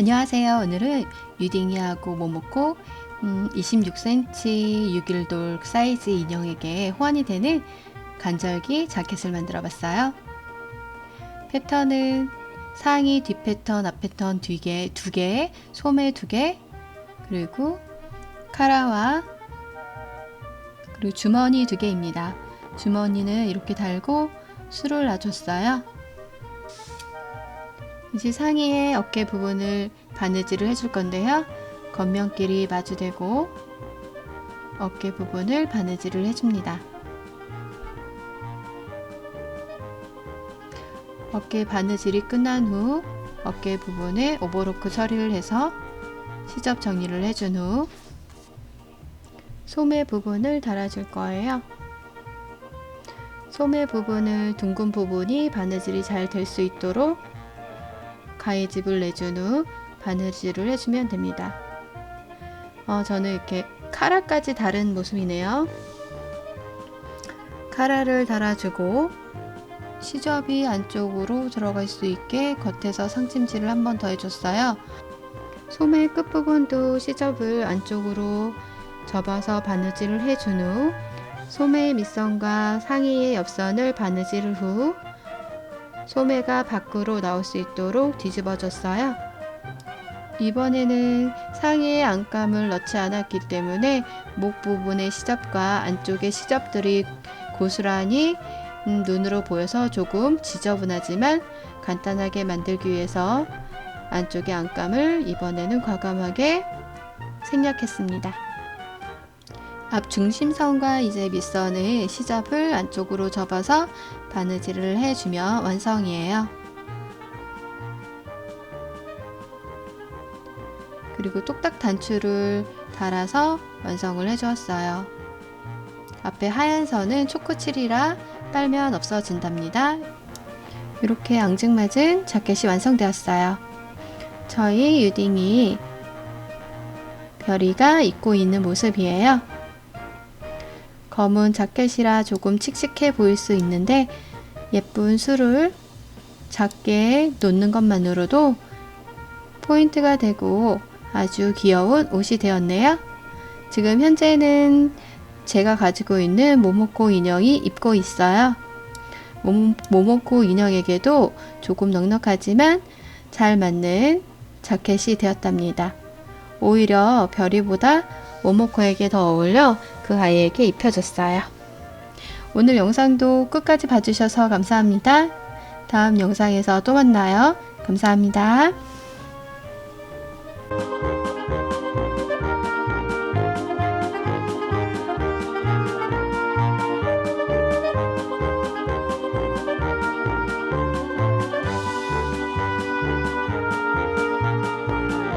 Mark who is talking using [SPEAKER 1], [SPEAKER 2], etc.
[SPEAKER 1] 안녕하세요. 오늘은 유딩이하고 모모코 음, 26cm 6일돌 사이즈 인형에게 호환이 되는 간절기 자켓을 만들어 봤어요. 패턴은 상의 뒷 패턴, 앞 패턴 두 개, 두 개, 소매 두 개, 그리고 카라와 그리고 주머니 두 개입니다. 주머니는 이렇게 달고 술을 놔줬어요. 이제 상의의 어깨 부분을 바느질을 해줄 건데요. 겉면끼리 마주대고 어깨 부분을 바느질을 해줍니다. 어깨 바느질이 끝난 후 어깨 부분에 오버로크 처리를 해서 시접 정리를 해준 후 소매 부분을 달아줄 거예요. 소매 부분을 둥근 부분이 바느질이 잘 될 수 있도록 가위집을 내준 후 바느질을 해주면 됩니다. 어, 저는 이렇게 카라까지 다른 모습이네요. 카라를 달아주고 시접이 안쪽으로 들어갈 수 있게 겉에서 상찜질을 한 번 더 해줬어요. 소매 끝부분도 시접을 안쪽으로 접어서 바느질을 해준 후 소매의 밑선과 상의의 옆선을 바느질 후 소매가 밖으로 나올 수 있도록 뒤집어 줬어요. 이번에는 상의에 안감을 넣지 않았기 때문에 목 부분의 시접과 안쪽의 시접들이 고스란히 음, 눈으로 보여서 조금 지저분하지만 간단하게 만들기 위해서 안쪽의 안감을 이번에는 과감하게 생략했습니다. 앞 중심선과 이제 밑선의 시접을 안쪽으로 접어서 바느질을 해주면 완성이에요. 그리고 똑딱 단추를 달아서 완성을 해주었어요. 앞에 하얀 선은 초코칠이라 빨면 없어진답니다. 이렇게 앙증맞은 자켓이 완성되었어요. 저희 유딩이 별이가 입고 있는 모습이에요. 검은 자켓이라 조금 칙칙해 보일 수 있는데 예쁜 술을 작게 놓는 것만으로도 포인트가 되고 아주 귀여운 옷이 되었네요. 지금 현재는 제가 가지고 있는 모모코 인형이 입고 있어요. 모, 모모코 인형에게도 조금 넉넉하지만 잘 맞는 자켓이 되었답니다. 오히려 별이보다 모모코에게 더 어울려 그 아이에게 입혀줬어요. 오늘 영상도 끝까지 봐주셔서 감사합니다. 다음 영상에서 또 만나요. 감사합니다.